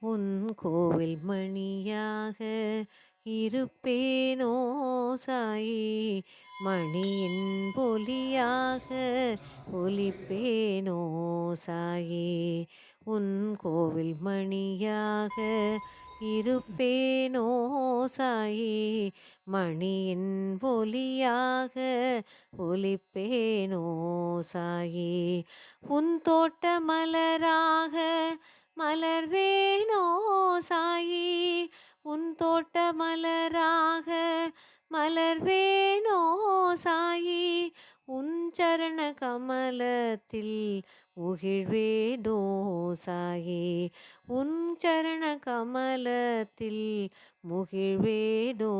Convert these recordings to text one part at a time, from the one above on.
உன் கோவில் மணியாக இருப்பேனோ சாயி? மணியின் பொலியாக ஒலிப்பேனோ சாயி? உன் கோவில் மணியாக இருப்பேனோ சாயி? மணியின் ஒலியாக ஒலிப்பேனோ சாயி? உன் தோட்ட மலராக மலர்வேனோ சாயி உன் தோட்ட மலராக மலர்வேனோ சாயி உன் சரண கமலத்தில் முகிழ்வேனோ சாயி உன் சரண கமலத்தில் முகிழ்வேனோ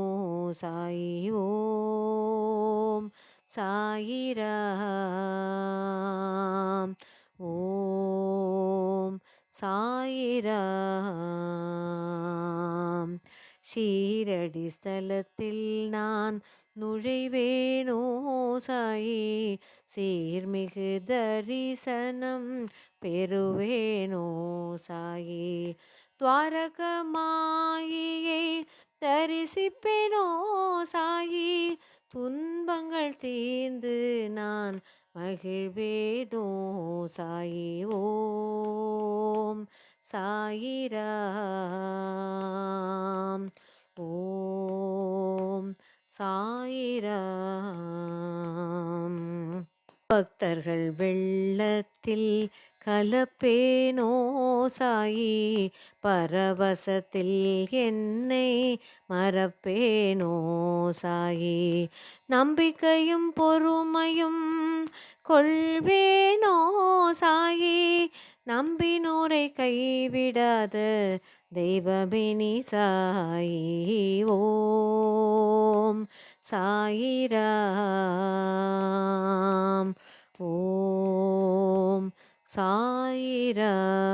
சாயி. ஓம் சாயிரா சாயிராம். ஷீரடி ஸ்தலத்தில் நான் நுழைவேனோ சாயி. சீர்மிகு தரிசனம் பெறுவேனோ சாயி. துவாரகமாயியை தரிசிப்பேனோ சாயி. துன்பங்கள் தீர்ந்து நான் மகிழ்வேனோ சாயி ஓம் சாயிராம். ஓம் சாயிராம். பக்தர்கள் வெள்ளத்தில் கலப்பேனோ சாயி பரவசத்தில் என்னை மறப்பேனோ சாயி. நம்பிக்கையும் பொறுமையும் கொள்வேனோ சாயி. நம்பினோரை கைவிடாத தெய்வமினி சாயி. ஓம் சாயிராம் ஓம் சாயிராம்